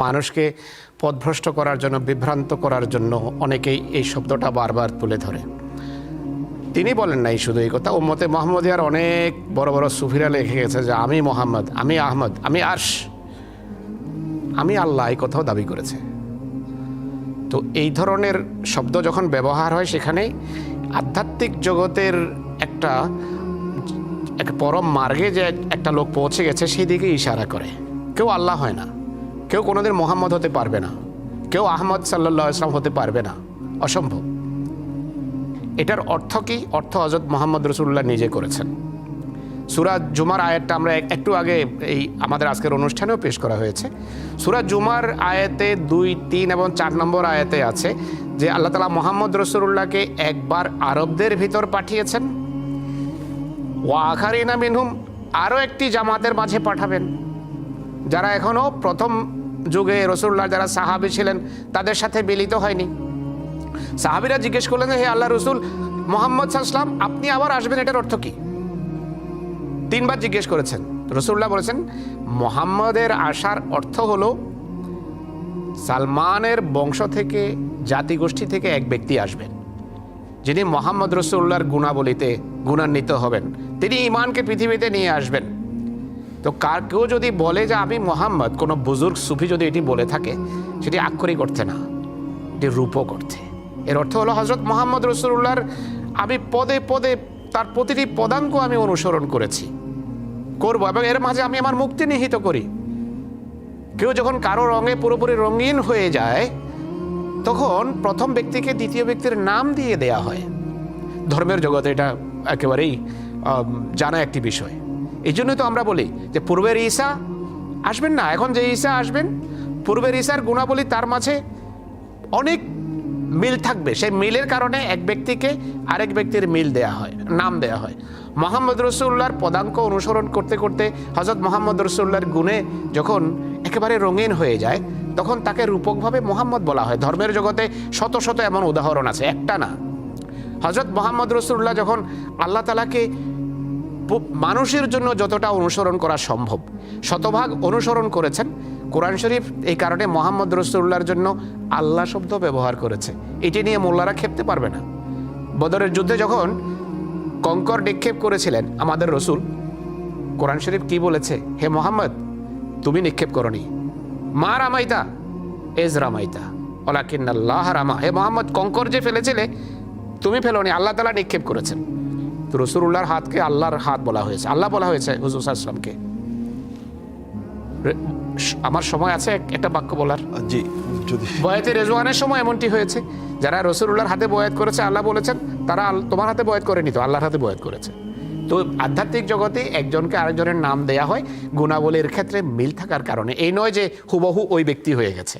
মানুষকে পথভ্রষ্ট করার জন্য, বিভ্রান্ত করার জন্য অনেকেই এই শব্দটা বারবার তুলে ধরে। তিনি বলেন নাই শুধু এই কথা, উম্মতে মোহাম্মদিয়ার অনেক বড় বড় সুফিরা লিখে গেছে যে, আমি মোহাম্মদ, আমি আহমদ, আমি আরশ, আমি আল্লাহ এই কথাও দাবি করেছে। তো এই ধরনের শব্দ যখন ব্যবহার হয়, সেখানে আধ্যাত্মিক জগতের একটা, এক পরম মার্গে যে একটা লোক পৌঁছে গেছে, সেই দিকে ইশারা করে। কেউ আল্লাহ হয় না। কেউ কোনোদিন মোহাম্মদ হতে পারবে না। কেউ আহমদ সাল্লাহ ইসলাম হতে পারবে না। অসম্ভব। এটার অর্থ কি? অর্থ হজরত মোহাম্মদ রসুল্লাহ নিজে করেছেন। সুরাজ জুমার আয়াতটা আমরা একটু আগে এই আমাদের আজকের অনুষ্ঠানেও পেশ করা হয়েছে। সুরাজ জুমার আয়াতে দুই, তিন এবং চার নম্বর আয়াতে আছে যে আল্লাহ তালা মোহাম্মদ রসুল্লাহকে একবার আরবদের ভিতর পাঠিয়েছেন। ওয়াখারিনা মিনহুম, আরও একটি জামাতের মাঝে পাঠাবেন। যারা এখনও প্রথম যুগে রসুল্লাহ যারা সাহাবি ছিলেন, তাদের সাথে মিলিত হয়নি। সাহাবিরা জিজ্ঞেস করলেন, হে আল্লাহ রসুল, মোহাম্মদ সাল্লাম আপনি আবার আসবেন, এটার অর্থ কি? তিনবার জিজ্ঞেস করেছেন। রসুল্লাহ বলেছেন, মোহাম্মদের আসার অর্থ হলো, সালমানের বংশ থেকে, জাতিগোষ্ঠী থেকে এক ব্যক্তি আসবেন। যিনি মোহাম্মদ রসুল্লাহর গুণাবলিতে গুণান্বিত হবেন। তিনি ইমানকে পৃথিবীতে নিয়ে আসবেন। তো কার কেউ যদি বলে যে আমি মোহাম্মদ, কোনো বুজুর্গ সুফি যদি এটি বলে থাকে, সেটি আক্ষরিক অর্থে না, এটি রূপক অর্থে। এর অর্থ হলো হজরত মোহাম্মদ রসুল্লাহর আমি পদে পদে তার প্রতিটি পদাঙ্ক আমি অনুসরণ করেছি, করব এবং এর মাঝে আমি আমার মুক্তি নিহিত করি। কেউ যখন কারও রঙে পুরোপুরি রঙিন হয়ে যায়, তখন প্রথম ব্যক্তিকে দ্বিতীয় ব্যক্তির নাম দিয়ে দেয়া হয়। ধর্মের জগতে এটা একেবারেই জানা একটি বিষয়। এই জন্যই তো আমরা বলি যে পূর্বের ঈসা আসবেন না, এখন যে ঈসা আসবেন, পূর্বের ঈশার গুণাবলী তার মাঝে অনেক মিল থাকবে। সেই মিলের কারণে এক ব্যক্তিকে আরেক ব্যক্তির মিল দেয়া হয়, নাম দেয়া হয়। মোহাম্মদ রসুল্লাহর পদাঙ্ক অনুসরণ করতে করতে হজরত মোহাম্মদ রসুল্লাহর গুণে যখন একেবারে রঙিন হয়ে যায়, তখন তাকে রূপকভাবে মোহাম্মদ বলা হয়। ধর্মের জগতে শত শত এমন উদাহরণ আছে, একটা না। হজরত মোহাম্মদ রসুল্লাহ যখন আল্লাহ তালাকে মানুষের জন্য যতটা অনুসরণ করা সম্ভব। শতভাগ অনুসরণ করেছেন। কোরআন শরীফ এই কারণে মোহাম্মদ রসুল্লাহর জন্য আল্লাহ শব্দ ব্যবহার করেছে। এটি নিয়ে মোল্লারা খেপতে পারবে না। বদরের যুদ্ধে যখন কঙ্কর নিক্ষেপ করেছিলেন আমাদের রসুল, কোরআন শরীফ কি বলেছে? হে মোহাম্মদ, তুমি নিক্ষেপ করনি। মা রামাইতা, এজ রামাইতা। ওলাকিন্নাল্লাহ রামা। হে মোহাম্মদ, কঙ্কর যে ফেলেছিলে, তুমি ফেলোনি। আল্লাহ তালা নিক্ষেপ করেছেন। তো রসুল্লাহর হাতকে আল্লাহর হাত বলা হয়েছে। আল্লাহ বলা হয়েছে হুজুর আসলামকে আমার সময় আছে একটা বাক্য বলার? জি যদি বয়াতে রেজওয়ানের সময় এমনটি হয়েছে যারা রসুল্লাহর হাতে বয়াত করেছে আল্লাহ বলেছেন তারা তোমার হাতে বয়াত করেনি তো আল্লাহর হাতে বয়াত করেছে। তো আধ্যাত্মিক জগতে একজনকে আরেকজনের নাম দেয়া হয় গুণাবলীর ক্ষেত্রে মিল থাকার কারণে। এই নয় যে হুবহু ওই ব্যক্তি হয়ে গেছে।